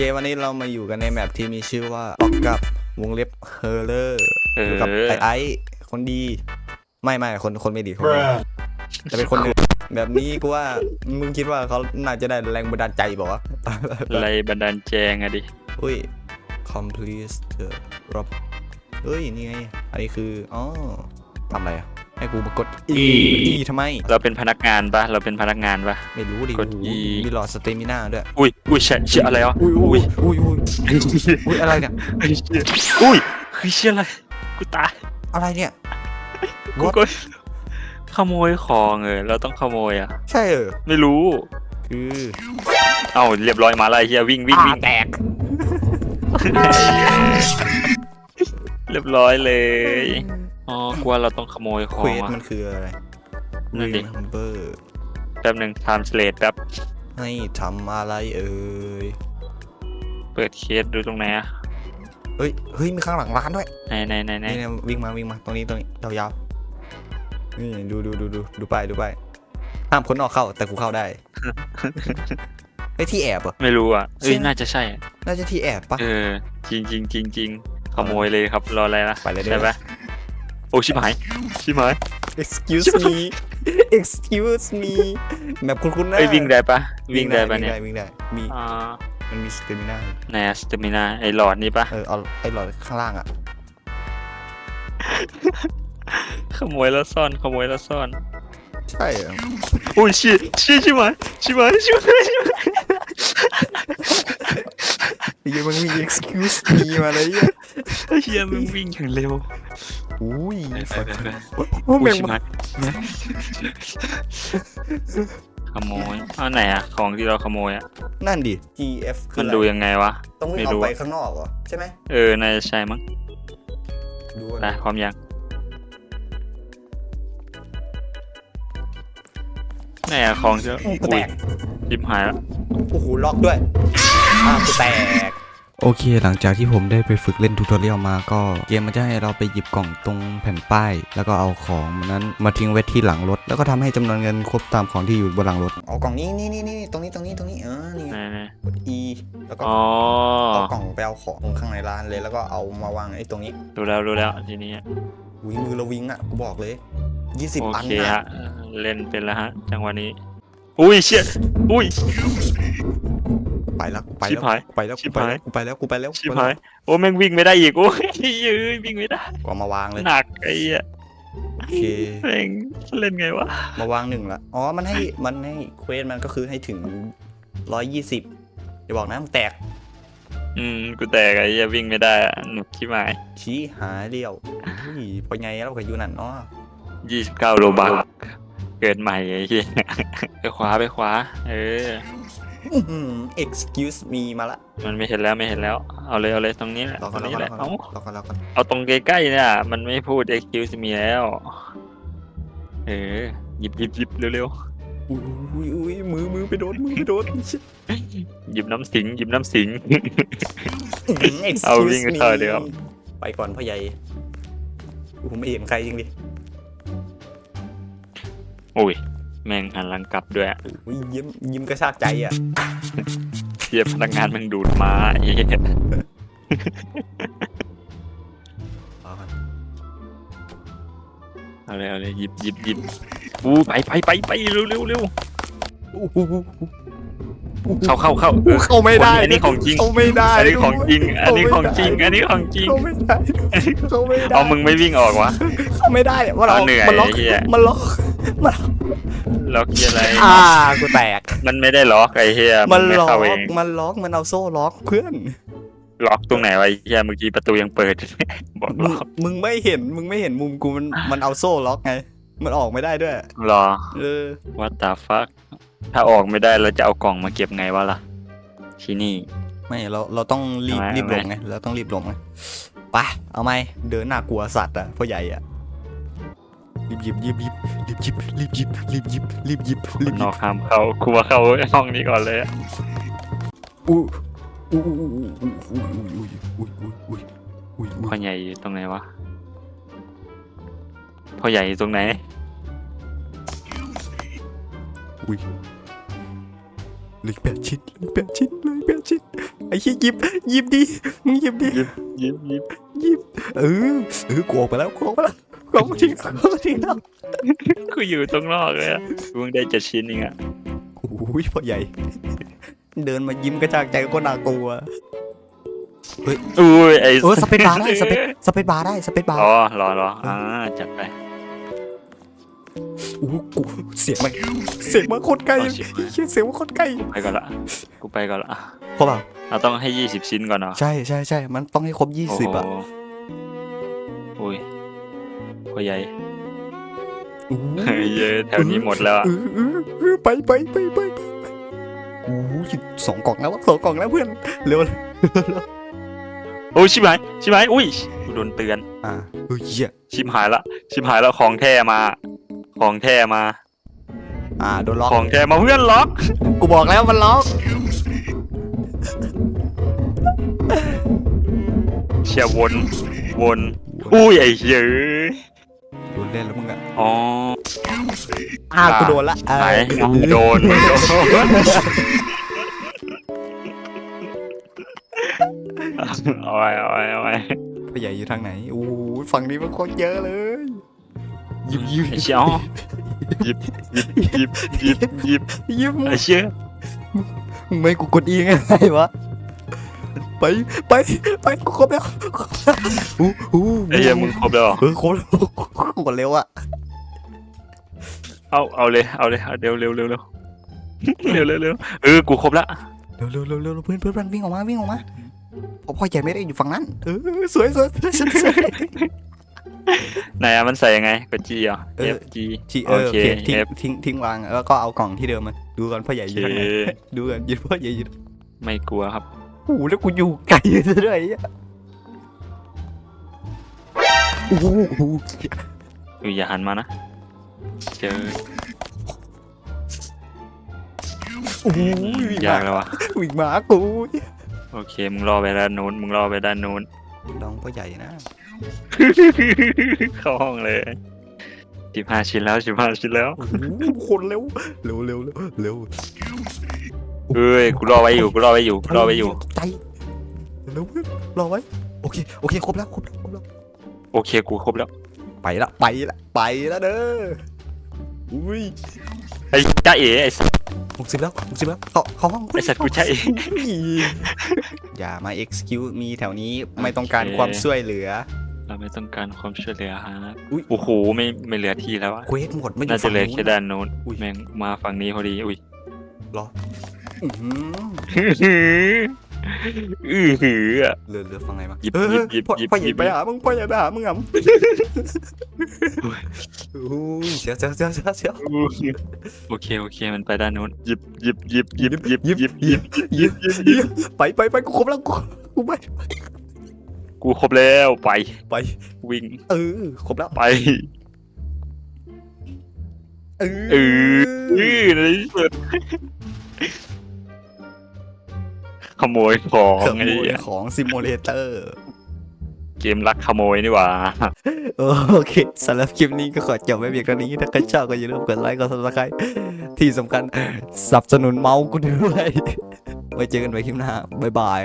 เควันนี้เรามาอยู่กันในแมปที่มีชื่อว่าออกกับวงเล็บเฮอร์เลอร์เออยู่อกับไอไอซ์คนดี ไม่ไม่คนคนไม่ดีคนไม่ดีจะเป็นคนอื่นแบบนี้กูว่ามึงคิดว่าเขาน่าจะได้แรงบันดาลใจบอกว่าวะอะไรบันดาลแจงอะดิอุ้ย complete the rob เฮ้ยนี่ไง อันนี้คืออ๋อทำอะไรอะ ให้กูมากด E E ทำไม เราเป็นพนักงานปะเราเป็นพนักงานปะ ไม่รู้ดิกดโอ้โห E มีหลอดสเตมิน่าด้วย อุ้ยอุ้ยเชี่ยเชี่ยอะไรวะอุ้ยอุ้ยอุ้ยอุ้ยอุ้ยอุ้ยอะไรเนี่ยอุ้ยคือเชี่ยอะไรกูตายอะไรเนี่ย กู What? ก็ขโมยของเออเราต้องขโมยอะ ใช่เออไม่รู้ คือเอ้าเรียบร้อยมาแล้วไอ้เฮียวิ่งวิ่งวิ่งแตก เรียบร้อยเลยอ๋อ กลัวเราต้องขโมยขอเควงสอะ มันคืออะไรนั่นดิ Remember แป๊บหนึ่ง translate แป๊บ ให้ทำอะไรเอ่ยเปิดเคสดูตรงไหนอะเฮ้ยเฮ้ยมีข้างหลังร้านด้วยไหนไหนไหนไหนนี่นะวิ่งมาวิ่งมาตรงนี้ตรงนี้ยาวๆนี่ดูดูดูดูดูไปดูไปห้ามคนนอกเข้าแต่กูเข้าได้ ไอ้ยที่แอบเหรอะไม่รู้อะเอ้ยเช่นน่าจะใช่อะน่าจะที่แอบปะ เออ จริงจริงจริงจริงขโมยเลยครับ รออะไรนะไปเลยเด้อ ใช่ปะ โอ้ชิบหายชิบหาย excuse me excuse me แบบคุ้นๆนะเอ้ยวิ่งได้ปะวิ่งได้ปะเนี่ยวิ่งได้วิ่งได้มีอ่ามันมีสเตมินาไหนสเตมินาไอหลอดนี่ปะเออเอาไอ้หลอดข้างล่างอะขโมยแล้วซ่อนขโมยแล้วซ่อนใช่เหรอโอ้ยชิชิชิบหายชิบหายชิบหายชิบหายไอ้เหี้ยังมันมี excuse me มาเลยอะไอ้เฮียมึงวิ่งอย่างเร็ว อุ้ยไปไปไปโอ้อุ้แม่ยงชิบมาหายขโมยเอาไหนอะของที่เราขโมยอะนั่นดิ GF คือมันอะไรดูยังไงวะ ต้องวิ่งไม่ออรู้กไปอะข้างนอกเหรอ ใช่ไหมเออน่าจะใช่มั้งดูไปพร้อมยังไหนอะของที่กูอุ้แตยกชิบหายแล้วโอ้โหล็อกด้วยอ้าวกูแตก โอเค หลังจากที่ผมได้ไปฝึกเล่นทูตอเรียลมาก็เกมมันจะให้เราไปหยิบกล่องตรงแผ่นป้าย แล้วก็เอาของนั้นมาทิ้งไว้ที่หลังรถ แล้วก็ทำให้จำนวนเงินครบตามของที่อยู่บนหลังรถเอากล่องนี้นี่นี่นี่ตรงนี้ตรงนี้ตรงนี้เออนี่ไหนไหนกด E แล้วก็อ๋อเอากล่องไปเอาของตรงข้างในร้านเลย แล้วก็เอามาวางไอ้ตรงนี้รู้แล้วรู้แล้วทีนี้วิมือเราวิงอะกูบอกเลย 20โออันเคอะฮะเล่นเป็นแล้วฮะจังหวะนี้ อุ้ยเชี่ยอุ้ย ไปแล้วไปชิบแล้วหายไปแล้วชิกูบไปหาย แล้วกูไปแล้วกูไปแล้วชิบหายโอ้แม่งวิ่งไม่ได้อีกโอ้ยยื้อวิ่งไม่ได้กูเอามาวางเลยหนักไอ้เหี้ยโอเค แม่งเล่นไงวะมาวางหนึ่งละอ๋อมันให้มันให้เควสมันก็คือให้ถึงร้อยยี่สิบอย่าบอกนะมันแตกอืมกูแตกไอ้เหี้ยวิ่งไม่ได้อะหนุกชิบหายชี้หาเดียวอุ้ยพอไงแล้วก็อยู่นั่นเนาะยี่สิบเก้าโลบัก เกิดใหม่ไอ้เหี้ยไปขวาไปขวา เออ อื้อหือ excuse me มาละมันไม่เห็นแล้วไม่เห็นแล้ว เอาเลยเอาเลยตรงนี้แหละรอตก่รอนงรอนี้ก่อนแหละรอเอาก่อนรอก่อนรอก่อนเอาตรงใกล้ๆเนี่ย มันไม่พูด excuse me แล้ว เออหยิบหยิบหยิบเร็วอุ้ยอุ้ยมือมือไปโดนมือไปโดนๆหยิบน้ำสิงหยิบน้ำสิง อื้อหือ เอา excuse วิ่งกัน me ต่อเดี๋ยว ไปก่อนพ่อใหญ่ผมไม่เห็นใครจริงดิโอ้ย แม่งหันหลังกลับด้วยอุ้ยยิ้มยิ้มกระชากใจอะ เทียบพนักงานมึงดูดม้าไอ้เหี้ยเอาก่อนเอาเลยเอาเลยหยิบหยิบหยิบอู้ไปไปไปไปเร็วเร็วเร็วอู้หูหูหูเข้าเข้าเข้าอู้เข้าไม่ได้อันนี้ของจริง เข้าไม่ได้อันนี้ของจริง อันนี้ของจริง อันนี้ของจริง เข้าไม่ได้เข้าไม่ได้เอามึงไม่วิ่งออกวะ เข้าไม่ได้มันเอาเหนื่อยมันล็อกไอ้เหี้ย มันล็อก มันล็อกเหี้ยอะไรอ่ากูแตก มันไม่ได้ล็อกไอ้เหี้ยมัมันนไม่ล็อกเข้าเองมันล็อกมันเอาโซ่ล็อกเพื่อน ล็อกตรงไหนวะไอ้เหี้ยเมื่อกี้ประตูยังเปิด บอกมึล็งอกมึงไม่เห็นมึงไม่เห็นมุมกูมันมันเอาโซ่ล็อกไง มันออกไม่ได้ด้วยรอเออ what the fuck ถ้าออกไม่ได้เราจะเอากล่องมาเก็บไงวะล่ะที่นี่ ไม่เราเราต้องรีบเอาไหมรีบลเอางไหมไงเราต้องรีบลงไงไปเอาไหมเดินหน้ากลัวสัตว์อะพ่อใหญ่อะ รีบหยิบรีบหยิบรีบหยิบรีบหยิบรีบหยิบรีบหยิบรีบหนยิอบกห้ามเข้ากูมาเข้าห้องนี้ก่อนเลยอะอู้อู้อู้อู้อู้อู้อู้อู้อู้อู้อู้อู้พ่อใหญ่อยู่ตรงไหนวะพ่อใหญ่อยู่ตรงไหนอุ้ยเหลือแปดชิ้นเหลือแปดชิ้นเหลือแปดชิ้นไอ้เหี้ยหยิบหยิบดิมึงหยิบดิยิบยิบยิบหยิบเออเออกูออกไปแล้วกูออกไปแล้ว กูออกมาทิ้งกูออกมาทิ้งแล้วกูอยู่ตรงนอกเลยอะกูเพิ่งได้เจ็ดชิ้นเองอะโอ้ยพ่อใหญ่ เดินมายิ้มกระจากใจก็น่ากลัวอุ้ยไอ้เออสเปซบาร์ได้สเปซสเปซบาร์ได้สเปซบาร์รอรอรออ่าจัดไปโอ้โหกูเสียงมันเสียงมันโคตรใกล้เอาชิบหายเหี้ยเสียงมันโคตรใกล้ไปก่อนละกูไปก่อนละเพราะเปล่าเราต้องให้ยี่สิบชิ้นก่อนเนาะใช่ใช่ใช่มันต้องให้ครบยี่โอ้สิบโหอะอุ้ย พ่อใหญ่โอ้โหเฮ้ยเยอะแถวนี้หมดแล้วอะเออเออเออไปไปไปไปไปไปโอ้โหสองกล่องแล้วสองกล่องแล้วเพื่อนเร็วเลยโอ้ยชิบหายชิบหายอุ้ยกูโดนเตือน อ่าเฮ้ยเหี้ยชิบหายละชิบหายแล้วของแท้มา ของแท้มา อ่าโดนล็อกของแท้มาเพื่อนล็อก กูบอกแล้วมันล็อกเชียร์วนวน อุ้ยไอ้เหี้ยเอ้ยโดนเล่นแล้วมึงอะอ๋อ อ้าวกูโดนละไหนเออโดนโดนเอาไว้เอาไว้เอาไว้พ่อใหญ่อยู่ทางไหนโอ้ยฝั่งนี้มันโคตรเยอะเลยหยิบหยิบไอ้เชี่ยอ๋อหยิบหยิบหยิบหยิบหยิบหยิบไอ้เชี่ยมึงไม่กูกดอีไงวะ ไปไปไปกูครบแล้วอู้หูไอ้เหี้ยมึงครบแล้วเหรอเออครบแล้วกูกดเร็วอะเอาเอาเลยเอาเลยเอาเร็วเร็วเร็วเร็วเร็วเร็วเร็วเออกูครบละเร็วเร็วเร็วเร็วเพื่อนเพื่อนเพื่อนวิ่งออกมาวิ่งออกมาเพราะพ่อใหญ่ไม่ได้อยู่ฝั่งนั้นเออสวยสวยสวยสวยสวย ไหนอะมันใส่ยังไงกดจีเหรอ เออ F G ที่เอโออเคโอเคทิ้ง F ทิ้งทิ้งวางแล้วก็เอากล่องที่เดิมมาดูก่อนพ่อใหญ่โออเคยู่ทางไหนดูกันยืนพ่อใหญ่อยู่ไม่กลัวครับ โอ้โหแล้วกูอยู่ไกลซะด้วยอะโอ้โหอยู่อย่าหันมานะ เจอโอ้โหยากแล้ววะวิ่งมากูโอเค มึงรอไปด้านนู้น มึงรอไปด้านนู้นลองพ่อใหญ่นะเข้าห้องเลยสิบห้าชิ้นแล้วสิบห้าชิ้นแล้วโอ้โหคนเร็ว เร็วเร็วเร็ว เร็วเฮ้ยกูรอไว้อยู่กูรอไว้อยู่กูรอไว้อยู่ ใจเร็วรอไว้ โอเค โอเค ครบแล้ว ครบแล้ว ครบแล้ว โอเคกูครบแล้วไปละ ไปละ ไปละเด้อ อุ้ยไอ้จ้าเอ๋ไอ้สัส หกสิบแล้วหกสิบแล้วเข้าเข้าห้องไอ้สัตว์กูใช่ อย่ามา excuse มีแถวนี้ไม่ต้องการโอเคความช่วยเหลือ เราไม่ต้องการความช่วยเหลือฮะอุ๊ยโอ้โหไม่ไม่เหลือที่แล้วอะเควสหมดไม่อน่ายู่จะฝั่งเหลือนู้แค่น ด้านนู้นอุ๊ย แม่งมาฝั่งนี้พอดีอุ้ยอื้ อหืออือหืออะเหลือเหลือฝั่งไหนมาหยิบเออหยิบหยิบพ่อหยิบพ่อใหหยิญ่บไปหามึงพ่อใหญ่ไปหามึงอะโอ้ยเสียวเสียวเสียวเสียวเสียวโอเคโอเค มันไปด้านนู้นหยิบหยิบหยิบหยิบหยิบหยิบหยิบหยิบหยิบหยิบไปไปไปกูครบแล้วกูกูไปกูครบแล้วไปไป วิ่งเออครบแล้วไป เออเออ อือในที่สุด ขโมยของขไอ้โมยเหี้ยของซิมูเลเตอร์ เกมลักขโมยนี่หว่า โอเคสำหรับคลิปนี้ก็ขอจบไว้เพียงเท่านี้ถ้าใครชอบก็อย่าลืมกดไลค์กดซับสไครต์ที่สำคัญสนับสนุนเมาส์กูด้วย ไว้เจอกันใหม่คลิปหน้า บ๊ายบาย